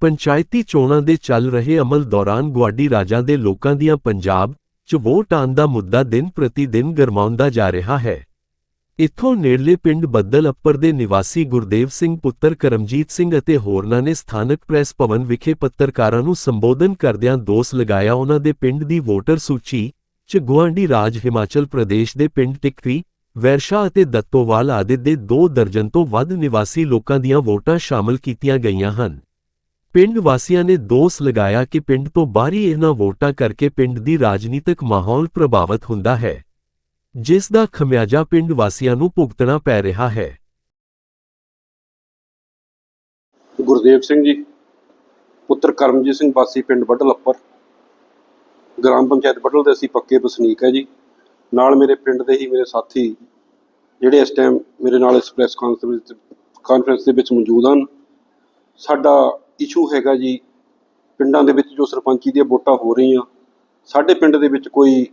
ਪੰਚਾਇਤੀ ਚੋਣਾਂ ਦੇ ਚੱਲ ਰਹੇ ਅਮਲ ਦੌਰਾਨ ਗੁਆਡੀ ਰਾਜਾਂ ਦੇ ਲੋਕਾਂ ਦੀਆਂ ਪੰਜਾਬ 'ਚ ਵੋਟ ਆਉਣ ਦਾ ਮੁੱਦਾ ਦਿਨ ਪ੍ਰਤੀ ਦਿਨ ਗਰਮਾਉਂਦਾ ਜਾ ਰਿਹਾ ਹੈ। ਇੱਥੋਂ ਨੇੜਲੇ ਪਿੰਡ ਬੱਦਲ ਅੱਪਰ ਦੇ ਨਿਵਾਸੀ ਗੁਰਦੇਵ ਸਿੰਘ ਪੁੱਤਰ ਕਰਮਜੀਤ ਸਿੰਘ ਅਤੇ ਹੋਰਨਾਂ ਨੇ ਸਥਾਨਕ ਪ੍ਰੈਸ ਭਵਨ ਵਿਖੇ ਪੱਤਰਕਾਰਾਂ ਨੂੰ ਸੰਬੋਧਨ ਕਰਦਿਆਂ ਦੋਸ਼ ਲਗਾਇਆ ਉਹਨਾਂ ਦੇ ਪਿੰਡ ਦੀ ਵੋਟਰ ਸੂਚੀ 'ਚ ਗੁਆਂਢੀ ਰਾਜ ਹਿਮਾਚਲ ਪ੍ਰਦੇਸ਼ ਦੇ ਪਿੰਡ ਟਿਕਰੀ, ਵੈਰਸ਼ਾ ਅਤੇ ਦੱਤੋਵਾਲ ਆਦਿ ਦੇ 2 ਦਰਜਨ ਤੋਂ ਵੱਧ ਨਿਵਾਸੀ ਲੋਕਾਂ ਦੀਆਂ ਵੋਟਾਂ ਸ਼ਾਮਲ ਕੀਤੀਆਂ ਗਈਆਂ ਹਨ। ਪਿੰਡ ਵਾਸੀਆਂ ਨੇ ਦੋਸ਼ ਲਗਾਇਆ ਕਿ ਪਿੰਡ ਤੋਂ ਬਾਹਰੀ ਇਹਨਾਂ ਵੋਟਾਂ ਕਰਕੇ ਪਿੰਡ ਦੀ ਰਾਜਨੀਤਿਕ ਮਾਹੌਲ ਪ੍ਰਭਾਵਿਤ ਹੁੰਦਾ ਹੈ, ਜਿਸ ਦਾ ਖਮਿਆਜਾ ਪਿੰਡ ਵਾਸੀਆਂ ਨੂੰ ਭੁਗਤਣਾ ਪੈ ਰਿਹਾ ਹੈ। ਗੁਰਦੇਵ ਸਿੰਘ ਜੀ, ਪੁੱਤਰ ਕਰਮਜੀਤ ਸਿੰਘ ਵਾਸੀ ਪਿੰਡ ਬੱਡਲ ਅੱਪਰ। ਗ੍ਰਾਮ ਪੰਚਾਇਤ ਬੱਡਲ ਦੇ ਅਸੀਂ ਪੱਕੇ ਵਸਨੀਕ ਹੈ ਜੀ। ਨਾਲ ਮੇਰੇ ਪਿੰਡ ਦੇ ਹੀ ਮੇਰੇ ਸਾਥੀ ਜਿਹੜੇ ਇਸ ਟਾਈਮ ਮੇਰੇ ਨਾਲ ਇਸ ਪ੍ਰੈਸ ਕਾਨਫਰੰਸ ਕਾਨਫਰੰਸ ਦੇ ਵਿੱਚ ਮੌਜੂਦ ਹਨ। ਸਾਡਾ ਇਸ਼ੂ ਹੈਗਾ ਜੀ। ਪਿੰਡਾਂ ਦੇ ਵਿੱਚ ਜੋ ਸਰਪੰਚੀ ਦੀਆਂ ਵੋਟਾਂ ਹੋ ਰਹੀਆਂ, ਸਾਡੇ ਪਿੰਡ ਦੇ ਵਿੱਚ ਕੋਈ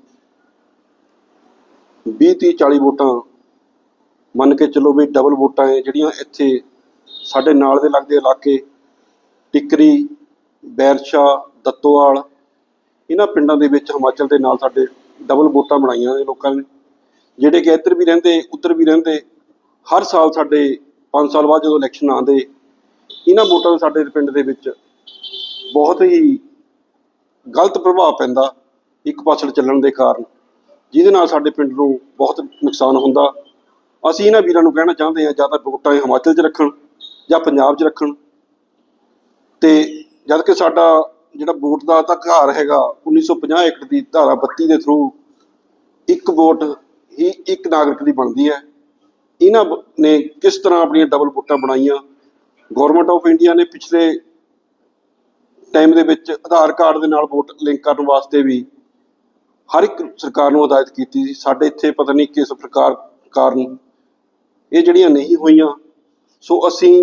20 30 40 ਵੋਟਾਂ ਮੰਨ ਕੇ ਚੱਲੋ ਵੀ ਡਬਲ ਵੋਟਾਂ ਹੈ ਜਿਹੜੀਆਂ ਇੱਥੇ ਸਾਡੇ ਨਾਲ ਦੇ ਲੱਗਦੇ ਇਲਾਕੇ, ਟਿਕਰੀ, ਬੈਰਸ਼ਾ, ਦੱਤੋਵਾਲ, ਇਹਨਾਂ ਪਿੰਡਾਂ ਦੇ ਵਿੱਚ ਹਿਮਾਚਲ ਦੇ ਨਾਲ ਸਾਡੇ ਡਬਲ ਵੋਟਾਂ ਬਣਾਈਆਂ ਨੇ ਲੋਕਾਂ ਨੇ। ਜਿਹੜੇ ਕਿ ਇੱਧਰ ਵੀ ਰਹਿੰਦੇ, ਉੱਧਰ ਵੀ ਰਹਿੰਦੇ, ਹਰ ਸਾਲ ਸਾਡੇ 5 ਸਾਲ ਬਾਅਦ ਜਦੋਂ ਇਲੈਕਸ਼ਨ ਆਉਂਦੇ ਇਹਨਾਂ ਵੋਟਾਂ ਦਾ ਸਾਡੇ ਪਿੰਡ ਦੇ ਵਿੱਚ ਬਹੁਤ ਹੀ ਗਲਤ ਪ੍ਰਭਾਵ ਪੈਂਦਾ ਇੱਕ ਪਾਸੜ ਚੱਲਣ ਦੇ ਕਾਰਨ, ਜਿਹਦੇ ਨਾਲ ਸਾਡੇ ਪਿੰਡ ਨੂੰ ਬਹੁਤ ਨੁਕਸਾਨ ਹੁੰਦਾ। ਅਸੀਂ ਇਹਨਾਂ ਵੀਰਾਂ ਨੂੰ ਕਹਿਣਾ ਚਾਹੁੰਦੇ ਹਾਂ, ਜਾਂ ਤਾਂ ਵੋਟਾਂ ਹਿਮਾਚਲ 'ਚ ਰੱਖਣ, ਜਾਂ ਪੰਜਾਬ 'ਚ ਰੱਖਣ। ਤੇ ਜਦ ਕਿ ਸਾਡਾ ਜਿਹੜਾ ਵੋਟ ਦਾ ਅਧਿਕਾਰ ਹੈਗਾ 1950 ਏਕੜ ਦੀ ਧਾਰਾ 32 ਦੇ ਥਰੂ ਇੱਕ ਵੋਟ ਹੀ ਇੱਕ ਨਾਗਰਿਕ ਦੀ ਬਣਦੀ ਹੈ। ਇਹਨਾਂ ਬ- ਨੇ ਕਿਸ ਤਰ੍ਹਾਂ ਆਪਣੀਆਂ ਡਬਲ ਵੋਟਾਂ ਬਣਾਈਆਂ ਗਵਰਨਮੈਂਟ ਆਫ ਇੰਡੀਆ ਨੇ ਪਿਛਲੇ ਟਾਈਮ ਦੇ ਵਿੱਚ ਆਧਾਰ ਕਾਰਡ ਦੇ ਨਾਲ ਵੋਟ ਲਿੰਕ ਕਰਨ ਵਾਸਤੇ ਵੀ ਹਰ ਇੱਕ ਸਰਕਾਰ ਨੂੰ ਹਦਾਇਤ ਕੀਤੀ ਸੀ। ਸਾਡੇ ਇੱਥੇ ਪਤਾ ਨਹੀਂ ਕਿਸ ਪ੍ਰਕਾਰ ਕਾਰਨ ਇਹ ਜਿਹੜੀਆਂ ਨਹੀਂ ਹੋਈਆਂ, ਸੋ ਅਸੀਂ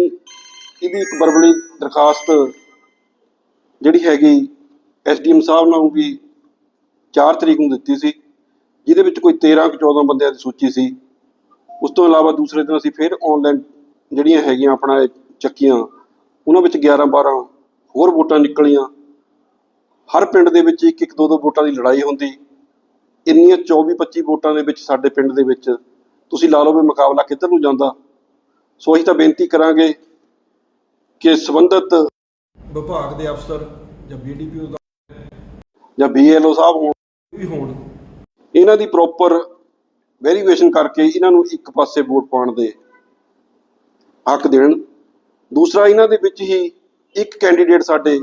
ਇਹਦੀ ਇੱਕ ਬਰਬਲੀ ਦਰਖਾਸਤ ਜਿਹੜੀ ਹੈਗੀ ਐਸਡੀਐਮ ਸਾਹਿਬ ਨੂੰ ਵੀ 4 ਤਰੀਕ ਨੂੰ ਦਿੱਤੀ ਸੀ, ਜਿਹਦੇ ਵਿੱਚ ਕੋਈ 13 ਕਿ 14 ਬੰਦਿਆਂ ਦੀ ਸੂਚੀ ਸੀ। ਉਸ ਤੋਂ ਇਲਾਵਾ ਦੂਸਰੇ ਦਿਨ ਅਸੀਂ ਫਿਰ ਆਨਲਾਈਨ ਜਿਹੜੀਆਂ ਹੈਗੀਆਂ ਆਪਣਾ ਚੱਕੀਆਂ ਉਹਨਾਂ ਵਿੱਚ 11 12 ਹੋਰ ਵੋਟਾਂ ਨਿਕਲੀਆਂ। ਹਰ ਪਿੰਡ ਦੇ ਵਿੱਚ ਇੱਕ ਇੱਕ ਦੋ ਦੋ ਵੋਟਾਂ ਦੀ ਲੜਾਈ ਹੁੰਦੀ। ਇੰਨੀਆਂ 24 25 ਵੋਟਾਂ ਦੇ ਵਿੱਚ ਸਾਡੇ ਪਿੰਡ ਦੇ ਵਿੱਚ ਤੁਸੀਂ ਲਾ ਲਓ ਵੀ ਮੁਕਾਬਲਾ ਕਿੱਧਰ ਨੂੰ ਜਾਂਦਾ। ਸੋ ਅਸੀਂ ਤਾਂ ਬੇਨਤੀ ਕਰਾਂਗੇ ਕਿ ਸੰਬੰਧਿਤ ਵਿਭਾਗ ਦੇ ਅਫਸਰ ਜਾਂ ਬੀਡੀਪੀਓ ਦਾ ਜਾਂ ਬੀਐਲਓ ਸਾਹਿਬ ਹੋਣ ਵੀ ਹੋਣ। ਇਹਨਾਂ ਦੀ ਪ੍ਰੋਪਰ ਵੈਰੀਫਿਕੇਸ਼ਨ ਕਰਕੇ ਇਹਨਾਂ ਨੂੰ ਇੱਕ ਪਾਸੇ ਵੋਟ ਪਾਉਣ ਦੇ ਹੱਕ ਦੇਣ। ਦੂਸਰਾ ਇਹਨਾਂ ਦੇ ਵਿੱਚ ਹੀ ਇੱਕ ਕੈਂਡੀਡੇਟ ਸਾਡੇ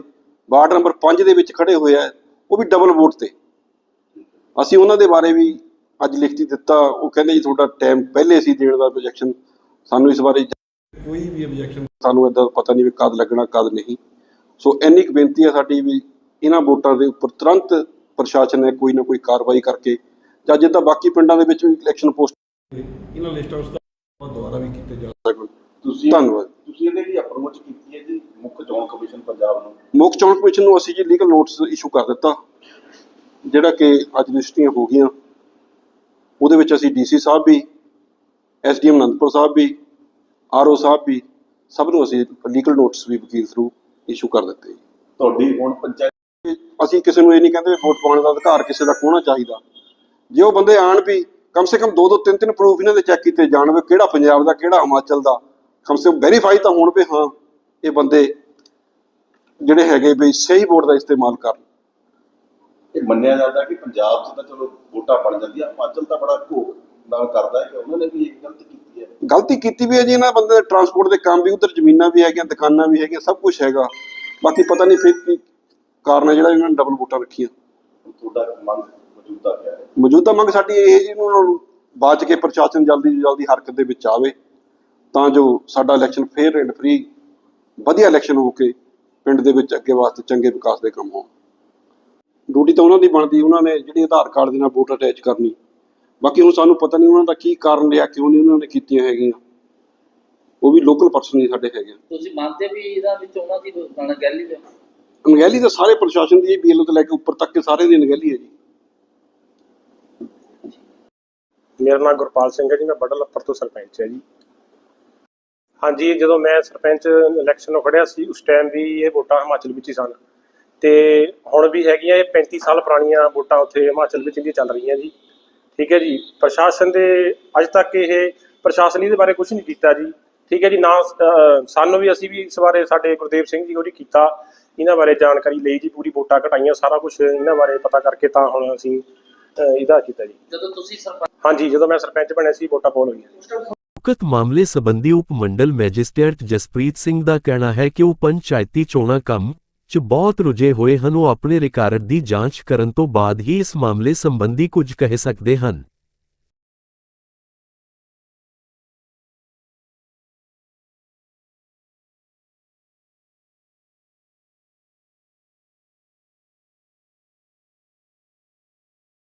ਵਾਰਡ ਨੰਬਰ 5 ਦੇ ਵਿੱਚ ਖੜੇ ਹੋਏ ਆ ਉਹ ਵੀ ਡਬਲ ਵੋਟ ਤੇ। ਅਸੀਂ ਉਹਨਾਂ ਦੇ ਬਾਰੇ ਵੀ ਅੱਜ ਲਿਖਤੀ ਦਿੱਤਾ। ਉਹ ਕਹਿੰਦੇ ਜੀ ਤੁਹਾਡਾ ਟਾਈਮ ਪਹਿਲੇ ਸੀ ਦੇਣ ਦਾ ਪ੍ਰੋਜੈਕਸ਼ਨ ਸਾਨੂੰ ਇਸ ਬਾਰੇ ਕੋਈ ਵੀ ਆਬਜੈਕਸ਼ਨ ਸਾਨੂੰ ਇਦਾਂ ਪਤਾ ਨਹੀਂ ਵੀ ਕਦ ਲੱਗਣਾ ਕਦ ਨਹੀਂ। ਸੋ ਇੰਨੀ ਕੁ ਬੇਨਤੀ ਹੈ ਸਾਡੀ ਵੀ ਇਹਨਾਂ ਵੋਟਾਂ ਦੇ ਉੱਪਰ ਤੁਰੰਤ ਪ੍ਰਸ਼ਾਸਨ ਨੇ ਕੋਈ ਨਾ ਕੋਈ ਕਾਰਵਾਈ ਕਰਕੇ ਜਾਂ ਜਿੱਦਾਂ ਬਾਕੀ ਪਿੰਡਾਂ ਦੇ ਵਿੱਚ ਵੀ ਇਲੈਕਸ਼ਨ ਪੋਸਟ ਇਹਨਾਂ ਲਿਸਟਾਂ ਉਸ ਦਾ ਦੁਆਰਾ ਵੀ ਕੀਤੇ ਜਾ ਤੁਸੀਂ ਧੰਨਵਾਦ। ਤੁਸੀਂ ਇਹਦੇ ਲਈ ਅਪਰੋਚ ਕੀਤੀ ਹੈ ਜੀ ਮੁੱਖ ਚੋਣ ਕਮਿਸ਼ਨ ਪੰਜਾਬ ਨੂੰ? ਮੁੱਖ ਚੋਣ ਕਮਿਸ਼ਨ ਨੂੰ ਅਸੀਂ ਜੀ ਲੀਗਲ ਨੋਟਿਸ ਇਸ਼ੂ ਕਰ ਦਿੱਤਾ ਜਿਹੜਾ ਕਿ ਅੱਜ ਰਜਿਸਟਰੀਆਂ ਹੋ ਗਈਆਂ। ਉਹਦੇ ਵਿੱਚ ਅਸੀਂ ਡੀਸੀ ਸਾਹਿਬ ਵੀ ਐਸਡੀਐਮ ਅਨੰਦਪੁਰ ਸਾਹਿਬ ਵੀ ਆਰਓ ਸਾਹਿਬ ਵੀ ਸਭ ਨੂੰ ਅਸੀਂ ਲੀਗਲ ਨੋਟਿਸ ਵੀ ਵਕੀਲ ਥਰੂ ਇਸ਼ੂ ਕਰ ਦਿੱਤੇ। ਤੁਹਾਡੀ ਹੁਣ ਪੰਚਾਇਤ ਅਸੀਂ ਕਿਸੇ ਨੂੰ ਇਹ ਨਹੀਂ ਕਹਿੰਦੇ ਵੋਟ ਪਾਉਣ ਦਾ ਅਧਿਕਾਰ ਕਿਸੇ ਦਾ ਖੋਣਾ ਚਾਹੀਦਾ। ਜੇ ਉਹ ਬੰਦੇ ਆਣ ਵੀ ਕਮ ਸੇ ਕਮ ਦੋ ਦੋ ਤਿੰਨ ਤਿੰਨ ਪ੍ਰੂਫ ਇਹਨਾਂ ਦੇ ਚੈੱਕ ਕੀਤੇ ਜਾਣ ਵੀ ਕਿਹੜਾ ਪੰਜਾਬ ਦਾ ਕਿਹੜਾ ਹਿਮਾਚਲ ਦਾ ਕਮ ਸੇ ਕਮ ਵੈਰੀਫਾਈ ਤਾਂ ਹੋਣ ਵੀ ਹਾਂ ਇਹ ਬੰਦੇ ਜਿਹੜੇ ਹੈਗੇ ਵੀ ਸਹੀ ਵੋਟ ਦਾ ਇਸਤੇਮਾਲ ਕਰਨ। ਇਹ ਮੰਨਿਆ ਜਾਂਦਾ ਕਿ ਪੰਜਾਬ 'ਚ ਤਾਂ ਚਲੋ ਵੋਟਾਂ ਬਣ ਜਾਂਦੀਆਂ ਹਿਮਾਚਲ ਤਾਂ ਬੜਾ ਘੋਖ ਨਾਲ ਕਰਦਾ ਹੈ ਕਿ ਉਹਨਾਂ ਨੇ ਵੀ ਇਹ ਗਲਤੀ ਕੀਤੀ ਹੈ। ਗਲਤੀ ਕੀਤੀ ਵੀ ਹੈ ਜੀ ਇਹਨਾਂ ਬੰਦੇ ਦੇ ਟਰਾਂਸਪੋਰਟ ਦੇ ਕੰਮ ਵੀ ਉਧਰ ਜ਼ਮੀਨਾਂ ਵੀ ਹੈਗੀਆਂ ਦੁਕਾਨਾਂ ਵੀ ਹੈਗੀਆਂ ਸਭ ਕੁਝ ਹੈਗਾ। ਬਾਕੀ ਪਤਾ ਨਹੀਂ ਫਿਰ ਕੀ ਕਾਰਨ ਹੈ ਜਿਹੜਾ ਇਹਨਾਂ ਨੇ ਡਬਲ ਵੋਟਾਂ ਰੱਖੀਆਂ। ਹੁਣ ਤੁਹਾਡਾ ਮੰਗ ਮੌਜੂਦਾ ਕਿਆ ਹੈ? ਮੌਜੂਦਾ ਮੰਗ ਸਾਡੀ ਇਹ ਜੀ ਉਹਨਾਂ ਨੂੰ ਬਾਅਦ ਕੇ ਪ੍ਰਸ਼ਾਸਨ ਜਲਦੀ ਤੋਂ ਜਲਦੀ ਹਰਕਤ ਦੇ ਵਿੱਚ ਆਵੇ। ਤਾਂ ਜੋ ਸਾਡਾ ਇਲੈਕਸ਼ਨ ਫੇਅਰ ਐਂਡ ਫ੍ਰੀ ਵਧੀਆ ਇਲੈਕਸ਼ਨ ਹੋ ਕੇ ਪਿੰਡ ਦੇ ਵਿੱਚ ਅੱਗੇ ਵਾਸਤੇ ਚੰਗੇ ਵਿਕਾਸ ਦੇ ਕੰਮ ਹੋਣ। ਡਿਊਟੀ ਤਾਂ ਉਹਨਾਂ ਦੀ ਬਣਦੀ ਉਹਨਾਂ ਨੇ ਜਿਹੜੀ ਆਧਾਰ ਕਾਰਡ ਦੇ ਨਾਲ ਵੋਟ ਅਟੈਚ ਕਰਨੀ। ਬਾਕੀ ਹੁਣ ਸਾਨੂੰ ਪਤਾ ਨਹੀਂ ਉਹਨਾਂ ਦਾ ਕੀ ਕਾਰਨ ਰਿਹਾ ਕਿਉਂ ਨਹੀਂ ਉਹਨਾਂ ਨੇ ਕੀਤੀਆਂ ਹੈਗੀਆਂ। ਉਹ ਵੀ ਲੋਕਲ ਪਰਸਨ ਹੀ ਸਾਡੇ ਹੈਗੇ ਤੁਸੀਂ ਮੰਨਦੇ ਵੀ ਇਹਦਾ ਵਿੱਚ ਉਹਨਾਂ ਦੀ ਅਣਗਹਿਲੀ ਹੈ ਅਣਗਹਿਲੀ ਤਾਂ ਸਾਰੇ ਪ੍ਰਸ਼ਾਸਨ ਦੀ ਬੀਐਲਓ ਤੋਂ ਲੈ ਕੇ ਉੱਪਰ ਤੱਕ ਕੇ ਸਾਰੇ ਦੀ ਅਣਗਹਿਲੀ ਹੈ ਜੀ। ਮੇਰਾ ਨਾਮ ਗੁਰਪਾਲ ਸਿੰਘ ਹੈ ਜੀ ਮੈਂ ਬੜਲ ਅੱਪਰ ਤੋਂ ਸਰਪੰਚ ਹੈ ਜੀ। ਹਾਂਜੀ ਜਦੋਂ ਮੈਂ ਸਰਪੰਚ ਇਲੈਕਸ਼ਨ ਨੂੰ ਖੜਿਆ ਸੀ ਉਸ ਟਾਈਮ ਵੀ ਇਹ ਵੋਟਾਂ ਹਿਮਾਚਲ ਵਿੱਚ ਹੀ ਸਨ। ਤੇ ਹੁਣ ਵੀ ਹੈਗੀਆਂ ਇਹ 35 ਸਾਲ ਪੁਰਾਣੀਆਂ ਵੋਟਾਂ ਉੱਥੇ ਹਿਮਾਚਲ ਵਿੱਚ ਹੀ ਚੱਲ ਰਹੀਆਂ ਜੀ। ਠੀਕ ਹੈ ਜੀ ਪ੍ਰਸ਼ਾਸਨ ਦੇ ਅੱਜ ਤੱਕ ਇਹ ਪ੍ਰਸ਼ਾਸਨ ਇਹਦੇ ਬਾਰੇ ਕੁਝ ਨਹੀਂ ਕੀਤਾ ਜੀ। ਠੀਕ ਹੈ ਜੀ ਨਾ ਸਾਨੂੰ ਵੀ ਅਸੀਂ ਵੀ ਇਸ ਬਾਰੇ ਸਾਡੇ ਗੁਰਦੇਵ ਸਿੰਘ ਜੀ ਹੋਰੀ ਕੀਤਾ। ਇਹਨਾਂ ਬਾਰੇ ਜਾਣਕਾਰੀ ਲਈ ਜੀ ਪੂਰੀ ਵੋਟਾਂ ਘਟਾਈਆਂ ਸਾਰਾ ਕੁਝ ਇਹਨਾਂ ਬਾਰੇ ਪਤਾ ਕਰਕੇ ਤਾਂ ਹੁਣ ਅਸੀਂ ਇਹਦਾ ਕੀਤਾ ਜੀ। ਜਦੋਂ ਤੁਸੀਂ ਸਰਪੰਚ ਹਾਂਜੀ ਜਦੋਂ ਮੈਂ ਸਰਪੰਚ ਬਣਿਆ ਸੀ ਵੋਟਾਂ ਪੋਲ ਹੋਈਆਂ ਉਕਤ ਮਾਮਲੇ ਸੰਬੰਧੀ ਉਪ ਮੰਡਲ ਮੈਜਿਸਟਰੇਟ ਜਸਪ੍ਰੀਤ ਸਿੰਘ ਦਾ ਕਹਿਣਾ ਹੈ ਕਿ ਉਹ ਪੰਚਾਇਤੀ ਚੋਣਾਂ ਕੰਮ 'ਚ ਬਹੁਤ ਰੁਝੇ ਹੋਏ ਹਨ। ਉਹ ਆਪਣੇ ਰਿਕਾਰਡ ਦੀ ਜਾਂਚ ਕਰਨ ਤੋਂ ਬਾਅਦ ਹੀ ਇਸ ਮਾਮਲੇ ਸੰਬੰਧੀ ਕੁਝ ਕਹਿ ਸਕਦੇ ਹਨ।